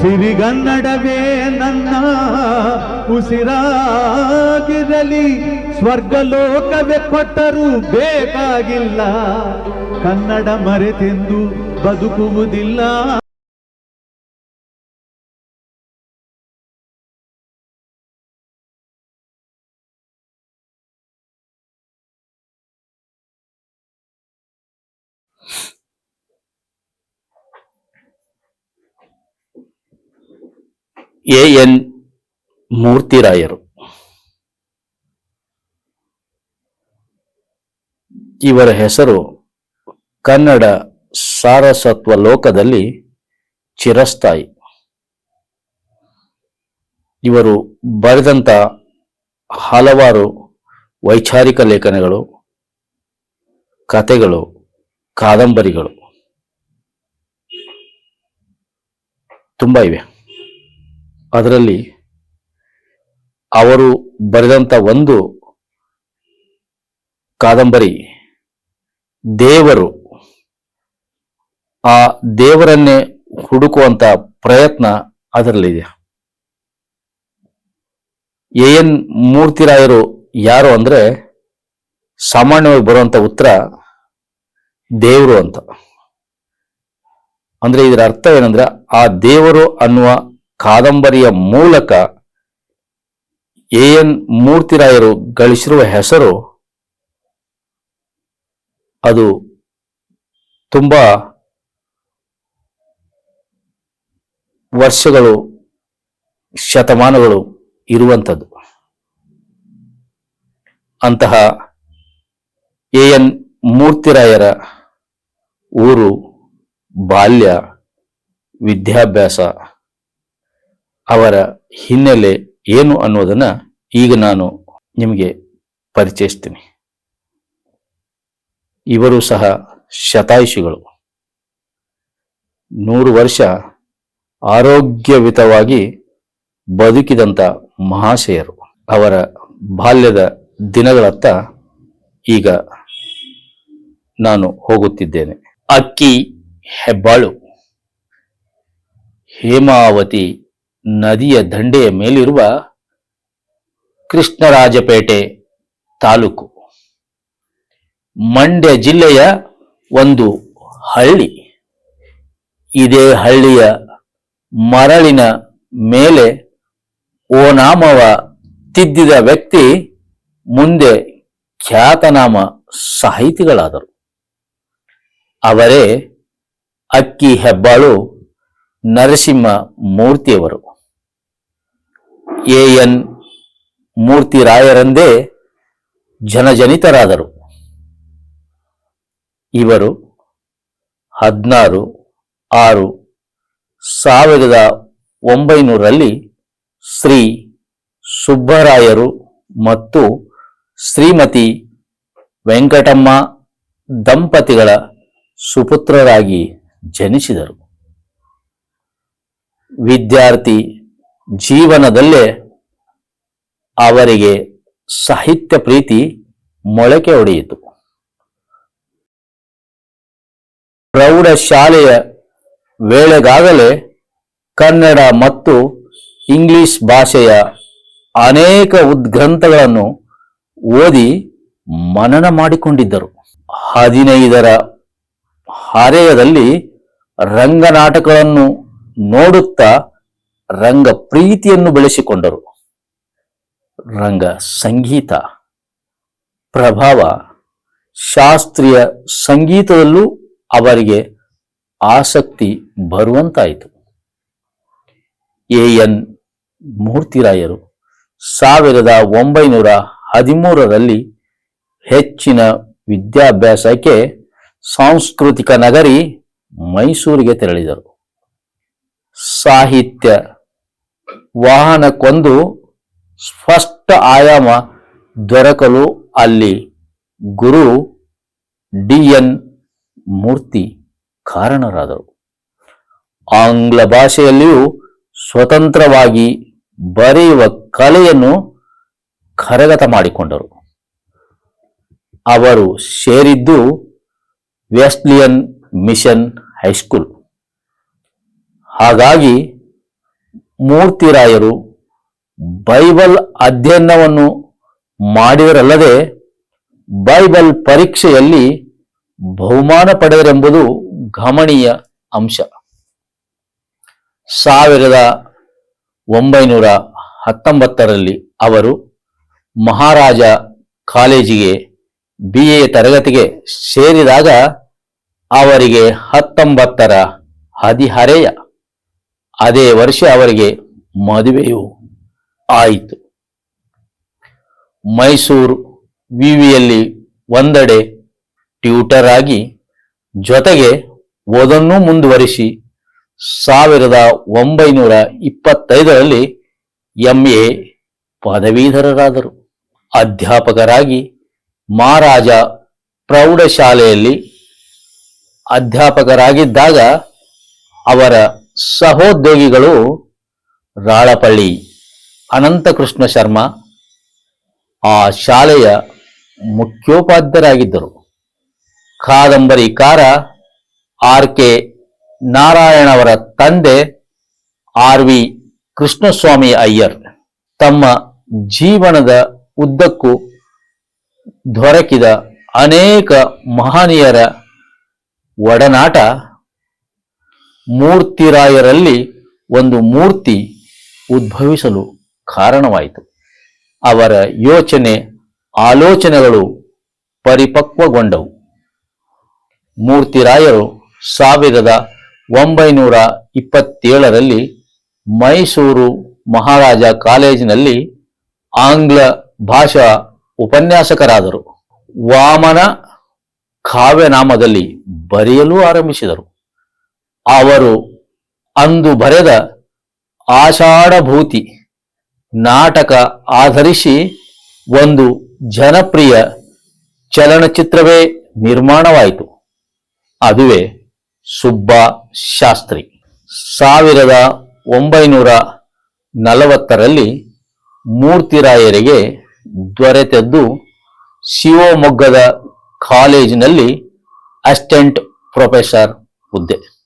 ಸಿರಿಗನ್ನಡವೇ ನನ್ನ ಉಸಿರಾಗಿರಲಿ ಸ್ವರ್ಗಲೋಕವೇ ಕೊಟ್ಟರೂ ಬೇಕಾಗಿಲ್ಲ. ಕನ್ನಡ ಮರೆತೆಂದು ಬದುಕುವುದಿಲ್ಲ. ಎ ಎನ್ ಮೂರ್ತಿರಾಯರು. ಇವರ ಹೆಸರು ಕನ್ನಡ ಸಾರಸತ್ವ ಲೋಕದಲ್ಲಿ ಚಿರಸ್ಥಾಯಿ. ಇವರು ಬರೆದಂತ ಹಲವಾರು ವೈಚಾರಿಕ ಲೇಖನಗಳು, ಕಥೆಗಳು, ಕಾದಂಬರಿಗಳು. ತುಂಬ ಇವೆ. ಅದರಲ್ಲಿ ಅವರು ಬರೆದಂಥ ಒಂದು ಕಾದಂಬರಿ, ದೇವರು. ಆ ದೇವರನ್ನೇ ಹುಡುಕುವಂತ ಪ್ರಯತ್ನ ಅದರಲ್ಲಿದೆ. ಎ ಎನ್ ಮೂರ್ತಿರಾಯರು ಯಾರು ಅಂದ್ರೆ ಸಾಮಾನ್ಯವಾಗಿ ಬರುವಂತ ಉತ್ತರ ದೇವರು ಅಂತ. ಅಂದ್ರೆ ಇದರ ಅರ್ಥ ಏನಂದ್ರೆ ಆ ದೇವರು ಅನ್ನುವ ಕಾದಂಬರಿಯ ಮೂಲಕ ಎ ಎನ್ ಮೂರ್ತಿರಾಯರು ಗಳಿಸಿರುವ ಹೆಸರು ಅದು ತುಂಬ ವರ್ಷಗಳು, ಶತಮಾನಗಳು ಇರುವಂಥದ್ದು. ಅಂತಹ ಎ ಎನ್ ಮೂರ್ತಿರಾಯರ ಊರು ಬಾಲ್ಯ, ವಿದ್ಯಾಭ್ಯಾಸ ಅವರ ಹಿನ್ನೆಲೆ ಏನು ಅನ್ನೋದನ್ನ ಈಗ ನಾನು ನಿಮಗೆ ಪರಿಚಯಿಸ್ತೀನಿ. ಇವರು ಸಹ ಶತಾಯುಷಿಗಳು. ನೂರು ವರ್ಷ ಆರೋಗ್ಯಯುತವಾಗಿ ಬದುಕಿದಂತ ಮಹಾಶಯರು. ಅವರ ಬಾಲ್ಯದ ದಿನಗಳತ್ತ ಈಗ ನಾನು ಹೋಗುತ್ತಿದ್ದೇನೆ. ಅಕ್ಕಿ ಹೆಬ್ಬಾಳು, ಹೇಮಾವತಿ ನದಿಯ ದಂಡೆಯ ಮೇಲಿರುವ ಕೃಷ್ಣರಾಜಪೇಟೆ ತಾಲೂಕು. ಮಂಡ್ಯ ಜಿಲ್ಲೆಯ ಒಂದು ಹಳ್ಳಿ. ಇದೇ ಹಳ್ಳಿಯ ಮರಳಿನ ಮೇಲೆ ಓನಾಮವ ತಿದ್ದಿದ ವ್ಯಕ್ತಿ ಮುಂದೆ ಖ್ಯಾತನಾಮ ಸಾಹಿತಿಗಳಾದರು. ಅವರೇ ಅಕ್ಕಿ ಹೆಬ್ಬಾಳು ನರಸಿಂಹ ಮೂರ್ತಿಯವರು. ಎ ಎನ್ ಮೂರ್ತಿರಾಯರಂದೇ ಜನಜನಿತರಾದರು. ಇವರು ಹದಿನಾರು, ಆರು, ಸಾವಿರದ ಒಂಬೈನೂರರಲ್ಲಿ ಶ್ರೀ ಸುಬ್ಬರಾಯರು ಮತ್ತು ಶ್ರೀಮತಿ ವೆಂಕಟಮ್ಮ ದಂಪತಿಗಳ ಸುಪುತ್ರರಾಗಿ ಜನಿಸಿದರು. ವಿದ್ಯಾರ್ಥಿ ಜೀವನದಲ್ಲೇ ಅವರಿಗೆ ಸಾಹಿತ್ಯ ಪ್ರೀತಿ ಮೊಳಕೆ ಒಡೆಯಿತು. ಪ್ರೌಢಶಾಲೆಯ ವೇಳೆಗಾಗಲೇ ಕನ್ನಡ ಮತ್ತು ಇಂಗ್ಲಿಷ್ ಭಾಷೆಯ ಅನೇಕ ಉದ್ಗ್ರಂಥಗಳನ್ನು ಓದಿ ಮನನ ಮಾಡಿಕೊಂಡಿದ್ದರು. ಹದಿನೈದರ ಹರೆಯದಲ್ಲಿ ರಂಗನಾಟಕಗಳನ್ನು ನೋಡುತ್ತಾ ರಂಗ ಪ್ರೀತಿಯನ್ನು ಬೆಳೆಸಿಕೊಂಡರು. ರಂಗ ಸಂಗೀತ, ಪ್ರಭಾವ, ಶಾಸ್ತ್ರೀಯ ಸಂಗೀತದಲ್ಲೂ ಅವರಿಗೆ ಆಸಕ್ತಿ ಬರುವಂತಾಯಿತು. ಎ ಎನ್ ಮೂರ್ತಿರಾಯರು ಸಾವಿರದ ಒಂಬೈನೂರ ಹದಿಮೂರರಲ್ಲಿ ಹೆಚ್ಚಿನ ವಿದ್ಯಾಭ್ಯಾಸಕ್ಕೆ ಸಾಂಸ್ಕೃತಿಕ ನಗರಿ ಮೈಸೂರಿಗೆ ತೆರಳಿದರು. ಸಾಹಿತ್ಯ ವಾಹನಕ್ಕೊಂದು ಸ್ಪಷ್ಟ ಆಯಾಮ ದೊರಕಲು ಅಲ್ಲಿ ಗುರು ಡಿ ಎನ್ ಮೂರ್ತಿ ಕಾರಣರಾದರು. ಆಂಗ್ಲ ಭಾಷೆಯಲ್ಲಿಯೂ ಸ್ವತಂತ್ರವಾಗಿ ಬರೆಯುವ ಕಲೆಯನ್ನು ಕರಗತ ಮಾಡಿಕೊಂಡರು. ಅವರು ಸೇರಿದ್ದು ವೆಸ್ಲಿಯನ್ ಮಿಷನ್ ಹೈಸ್ಕೂಲ್. ಹಾಗಾಗಿ ಮೂರ್ತಿರಾಯರು ಬೈಬಲ್ ಅಧ್ಯಯನವನ್ನು ಮಾಡಿದರಲ್ಲದೆ ಬೈಬಲ್ ಪರೀಕ್ಷೆಯಲ್ಲಿ ಬಹುಮಾನ ಪಡೆದರೆಂಬುದು ಗಮನೀಯ ಅಂಶ. ಸಾವಿರದ ಒಂಬೈನೂರ ಹತ್ತೊಂಬತ್ತರಲ್ಲಿ ಅವರು ಮಹಾರಾಜ ಕಾಲೇಜಿಗೆ ಬಿ ಎ ತರಗತಿಗೆ ಸೇರಿದಾಗ ಅವರಿಗೆ ಹತ್ತೊಂಬತ್ತರ ಹದಿಹರೆಯ ಅದೇ ವರ್ಷ ಅವರಿಗೆ ಮದುವೆಯು ಆಯಿತು. ಮೈಸೂರು ವಿವಿಯಲ್ಲಿ ಒಂದೆಡೆ ಟ್ಯೂಟರ್ ಆಗಿ ಜೊತೆಗೆ ಓದನ್ನೂ ಮುಂದುವರಿಸಿ ಸಾವಿರದ ಒಂಬೈನೂರ ಇಪ್ಪತ್ತೈದರಲ್ಲಿ ಎಂ ಎ ಪದವೀಧರರಾದರು. ಅಧ್ಯಾಪಕರಾಗಿ ಮಹಾರಾಜ ಪ್ರೌಢಶಾಲೆಯಲ್ಲಿ ಅಧ್ಯಾಪಕರಾಗಿದ್ದಾಗ ಅವರ ಸಹೋದ್ಯೋಗಿಗಳು ರಾಳಪಳ್ಳಿ, ಅನಂತಕೃಷ್ಣ ಶರ್ಮ ಆ ಶಾಲೆಯ ಮುಖ್ಯೋಪಾಧ್ಯರಾಗಿದ್ದರು ಕಾದಂಬರಿಕಾರ ಆರ್ ಕೆ ನಾರಾಯಣವರ ತಂದೆ ಆರ್ ವಿ ಕೃಷ್ಣಸ್ವಾಮಿ ಅಯ್ಯರ್. ತಮ್ಮ ಜೀವನದ ಉದ್ದಕ್ಕೂ ದೊರಕಿದ ಅನೇಕ ಮಹನೀಯರ ಒಡನಾಟ ಮೂರ್ತಿರಾಯರಲ್ಲಿ ಒಂದು ಮೂರ್ತಿ ಉದ್ಭವಿಸಲು ಕಾರಣವಾಯಿತು. ಅವರ ಯೋಚನೆ, ಆಲೋಚನೆಗಳು ಪರಿಪಕ್ವಗೊಂಡವು. ಮೂರ್ತಿರಾಯರು ಸಾವಿರದ ಒಂಬೈನೂರ ಇಪ್ಪತ್ತೇಳರಲ್ಲಿ ಮೈಸೂರು ಮಹಾರಾಜ ಕಾಲೇಜಿನಲ್ಲಿ ಆಂಗ್ಲ ಭಾಷಾ ಉಪನ್ಯಾಸಕರಾದರು. ವಾಮನ ಕಾವ್ಯನಾಮದಲ್ಲಿ ಬರೆಯಲು ಆರಂಭಿಸಿದರು. ಅವರು ಅಂದು ಬರೆದ ಆಷಾಢಭೂತಿ ನಾಟಕ ಆಧರಿಸಿ ಒಂದು ಜನಪ್ರಿಯ ಚಲನಚಿತ್ರವೇ ನಿರ್ಮಾಣವಾಯಿತು. ಅದುವೇ ಸುಬ್ಬ ಶಾಸ್ತ್ರಿ. ಸಾವಿರದ ಒಂಬೈನೂರ ನಲವತ್ತರಲ್ಲಿ ಮೂರ್ತಿರಾಯರಿಗೆ ದೊರೆತದ್ದು ಶಿವಮೊಗ್ಗದ ಕಾಲೇಜಿನಲ್ಲಿ ಅಸಿಸ್ಟೆಂಟ್ ಪ್ರೊಫೆಸರ್ ಹುದ್ದೆ.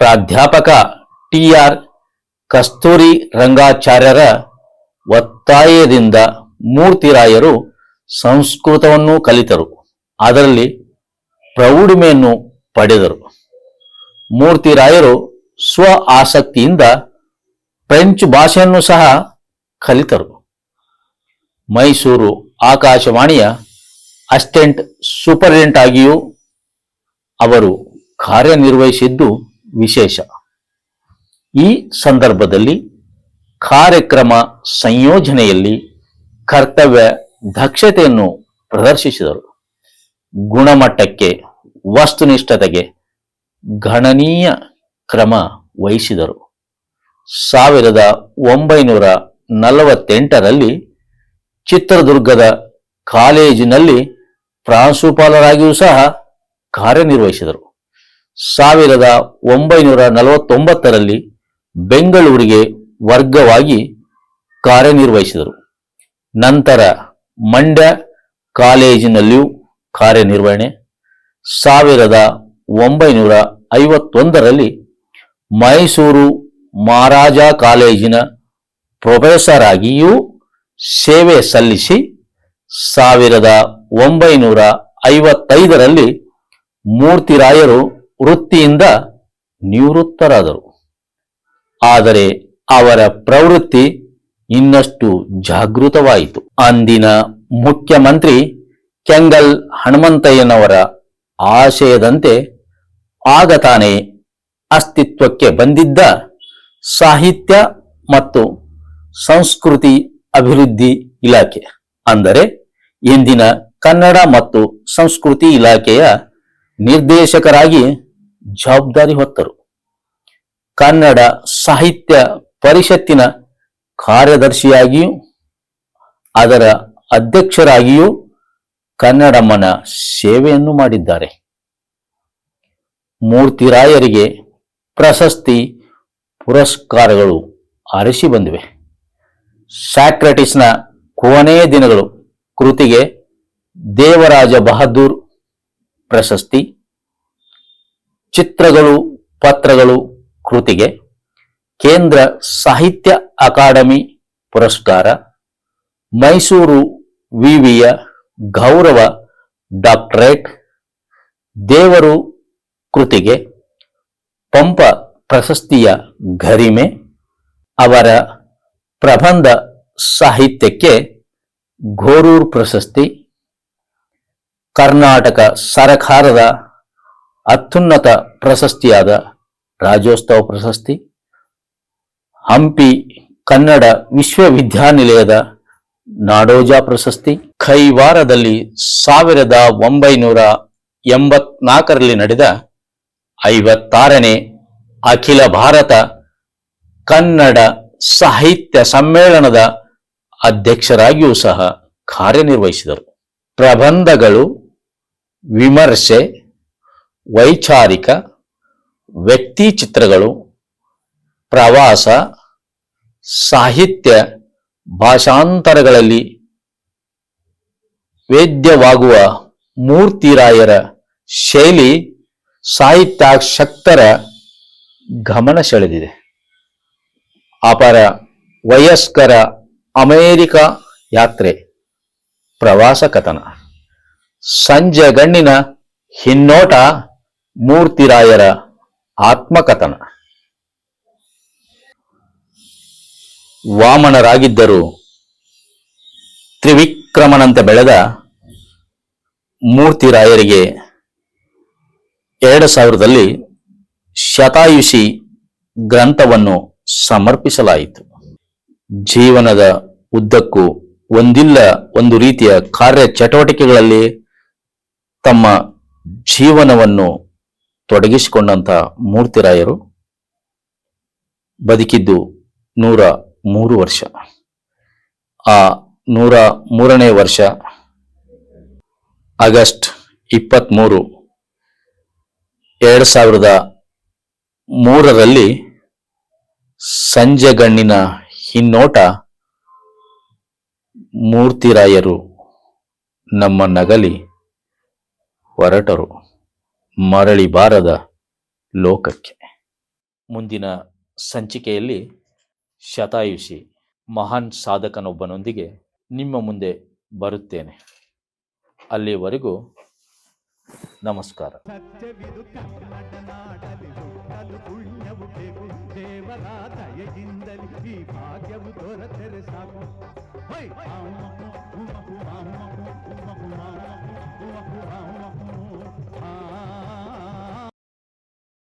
ಪ್ರಾಧ್ಯಾಪಕ ಟಿ ಆರ್ ಕಸ್ತೂರಿ ರಂಗಾಚಾರ್ಯರ ಒತ್ತಾಯದಿಂದ ಮೂರ್ತಿರಾಯರು ಸಂಸ್ಕೃತವನ್ನು ಕಲಿತರು. ಅದರಲ್ಲಿ ಪ್ರೌಢಿಮೆಯನ್ನು ಪಡೆದರು. ಮೂರ್ತಿರಾಯರು ಸ್ವ ಆಸಕ್ತಿಯಿಂದ ಫ್ರೆಂಚ್ ಭಾಷೆಯನ್ನು ಸಹ ಕಲಿತರು. ಮೈಸೂರು ಆಕಾಶವಾಣಿಯ ಅಸ್ಟೆಂಟ್ ಸೂಪರಿಂಟೆಂಟ್ ಆಗಿಯೂ ಅವರು ಕಾರ್ಯನಿರ್ವಹಿಸಿದ್ದು ವಿಶೇಷ. ಈ ಸಂದರ್ಭದಲ್ಲಿ ಕಾರ್ಯಕ್ರಮ ಸಂಯೋಜನೆಯಲ್ಲಿ ಕರ್ತವ್ಯ ದಕ್ಷತೆಯನ್ನು ಪ್ರದರ್ಶಿಸಿದರು. ಗುಣಮಟ್ಟಕ್ಕೆ, ವಸ್ತುನಿಷ್ಠತೆಗೆ ಗಣನೀಯ ಕ್ರಮ ವಹಿಸಿದರು. ಸಾವಿರದ ಒಂಬೈನೂರ ನಲವತ್ತೆಂಟರಲ್ಲಿ ಚಿತ್ರದುರ್ಗದ ಕಾಲೇಜಿನಲ್ಲಿ ಪ್ರಾಂಶುಪಾಲರಾಗಿಯೂ ಸಹ ಕಾರ್ಯನಿರ್ವಹಿಸಿದರು. ಸಾವಿರದ ಒಂಬೈನೂರ ನಲವತ್ತೊಂಬತ್ತರಲ್ಲಿ ಬೆಂಗಳೂರಿಗೆ ವರ್ಗವಾಗಿ ಕಾರ್ಯನಿರ್ವಹಿಸಿದರು. ನಂತರ ಮಂಡ್ಯ ಕಾಲೇಜಿನಲ್ಲಿಯೂ ಕಾರ್ಯನಿರ್ವಹಣೆ. ಸಾವಿರದ ಒಂಬೈನೂರ ಐವತ್ತೊಂದರಲ್ಲಿ ಮೈಸೂರು ಮಹಾರಾಜ ಕಾಲೇಜಿನ ಪ್ರೊಫೆಸರ್ ಆಗಿಯೂ ಸೇವೆ ಸಲ್ಲಿಸಿ ಸಾವಿರದ ಒಂಬೈನೂರ ಐವತ್ತೈದರಲ್ಲಿ ಮೂರ್ತಿರಾಯರು ವೃತ್ತಿಯಿಂದ ನಿವೃತ್ತರಾದರು. ಆದರೆ ಅವರ ಪ್ರವೃತ್ತಿ ಇನ್ನಷ್ಟು ಜಾಗೃತವಾಯಿತು. ಅಂದಿನ ಮುಖ್ಯಮಂತ್ರಿ ಕೆಂಗಲ್ ಹನುಮಂತಯ್ಯನವರ ಆಶಯದಂತೆ ಆಗ ತಾನೇ ಅಸ್ತಿತ್ವಕ್ಕೆ ಬಂದಿದ್ದ ಸಾಹಿತ್ಯ ಮತ್ತು ಸಂಸ್ಕೃತಿ ಅಭಿವೃದ್ಧಿ ಇಲಾಖೆ, ಅಂದರೆ ಇಂದಿನ ಕನ್ನಡ ಮತ್ತು ಸಂಸ್ಕೃತಿ ಇಲಾಖೆಯ ನಿರ್ದೇಶಕರಾಗಿ ಜವಾಬ್ದಾರಿ ಹೊತ್ತರು. ಕನ್ನಡ ಸಾಹಿತ್ಯ ಪರಿಷತ್ತಿನ ಕಾರ್ಯದರ್ಶಿಯಾಗಿಯೂ ಅದರ ಅಧ್ಯಕ್ಷರಾಗಿಯೂ ಕನ್ನಡಮ್ಮನ ಸೇವೆಯನ್ನು ಮಾಡಿದ್ದಾರೆ. ಮೂರ್ತಿರಾಯರಿಗೆ ಪ್ರಶಸ್ತಿ ಪುರಸ್ಕಾರಗಳು ಅರಸಿ ಬಂದಿವೆ. ಸ್ಯಾಕ್ರೆಟಿಸ್ನ ಕೊನೆಯ ದಿನಗಳು ಕೃತಿಗೆ ದೇವರಾಜ ಬಹದ್ದೂರ್ ಪ್ರಶಸ್ತಿ ಚಿತ್ರಗಳು, ಪತ್ರಗಳು, ಕೃತಿಗೆ ಕೇಂದ್ರ ಸಾಹಿತ್ಯ ಅಕಾಡೆಮಿ ಪುರಸ್ಕಾರ, ಮೈಸೂರು ವಿವಿಯ ಗೌರವ ಡಾಕ್ಟರೇಟ್, ದೇವರು ಕೃತಿಗೆ ಪಂಪ ಪ್ರಶಸ್ತಿಯ ಗರಿಮೆ, ಅವರ ಪ್ರಬಂಧ ಸಾಹಿತ್ಯಕ್ಕೆ ಘೋರೂರ್ ಪ್ರಶಸ್ತಿ, ಕರ್ನಾಟಕ ಸರಕಾರದ ಅತ್ಯುನ್ನತ ಪ್ರಶಸ್ತಿಯಾದ ರಾಜ್ಯೋತ್ಸವ ಪ್ರಶಸ್ತಿ. ಹಂಪಿ ಕನ್ನಡ ವಿಶ್ವವಿದ್ಯಾನಿಲಯದ ನಾಡೋಜ ಪ್ರಶಸ್ತಿ. ಕೈವಾರದಲ್ಲಿ ಸಾವಿರದ ಒಂಬೈನೂರ ಎಂಬತ್ನಾಲ್ಕರಲ್ಲಿ ನಡೆದ ಐವತ್ತಾರನೇ ಅಖಿಲ ಭಾರತ ಕನ್ನಡ ಸಾಹಿತ್ಯ ಸಮ್ಮೇಳನದ ಅಧ್ಯಕ್ಷರಾಗಿಯೂ ಸಹ ಕಾರ್ಯನಿರ್ವಹಿಸಿದರು. ಪ್ರಬಂಧಗಳು ವಿಮರ್ಶೆ ವೈಚಾರಿಕ ವ್ಯಕ್ತಿ ಚಿತ್ರಗಳು, ಪ್ರವಾಸ, ಸಾಹಿತ್ಯ, ಭಾಷಾಂತರಗಳಲ್ಲಿ ವೇದ್ಯವಾಗುವ ಮೂರ್ತಿರಾಯರ ಶೈಲಿ ಸಾಹಿತ್ಯಾಶಕ್ತರ ಗಮನ ಸೆಳೆದಿದೆ. ಅಪರ ವಯಸ್ಕರ ಅಮೇರಿಕ ಯಾತ್ರೆ, ಪ್ರವಾಸ ಕಥನ, ಸಂಜೆ ಗಣ್ಣಿನ ಹಿನ್ನೋಟ ಮೂರ್ತಿರಾಯರ ಆತ್ಮಕಥನ. ವಾಮನರಾಗಿದ್ದರು ತ್ರಿವಿಕ್ರಮನಂತೆ ಬೆಳೆದ ಮೂರ್ತಿರಾಯರಿಗೆ ಎರಡು ಸಾವಿರದಲ್ಲಿ ಶತಾಯುಷಿ ಗ್ರಂಥವನ್ನು ಸಮರ್ಪಿಸಲಾಯಿತು. ಜೀವನದ ಉದ್ದಕ್ಕೂ ಒಂದಿಲ್ಲ ಒಂದು ರೀತಿಯ ಕಾರ್ಯ ಚಟುವಟಿಕೆಗಳಲ್ಲಿ ತಮ್ಮ ಜೀವನವನ್ನು ತೊಡಗಿಸಿಕೊಂಡಂತ ಮೂರ್ತಿರಾಯರು ಬದುಕಿದ್ದು ನೂರ ಮೂರು ವರ್ಷ. ಆ ನೂರ ಮೂರನೇ ವರ್ಷ ಆಗಸ್ಟ್ ಇಪ್ಪತ್ತ್ಮೂರು ಎರಡು ಸಾವಿರದ ಮೂರರಲ್ಲಿ ಸಂಜೆಗಣ್ಣಿನ ಹಿನ್ನೋಟ ಮೂರ್ತಿರಾಯರು ನಮ್ಮ ನಗಲಿ ಹೊರಟರು. ಮರಳಿ ಬಾರದ ಲೋಕಕ್ಕೆ ಮುಂದಿನ ಸಂಚಿಕೆಯಲ್ಲಿ ಶತಾಯುಷಿ ಮಹಾನ್ ಸಾಧಕನೊಬ್ಬನೊಂದಿಗೆ ನಿಮ್ಮ ಮುಂದೆ ಬರುತ್ತೇನೆ ಅಲ್ಲಿವರೆಗೂ ನಮಸ್ಕಾರ ಈ ಭಾಗ್ಯವು ದೊರೆತರೆ ಸಾಕು ಆ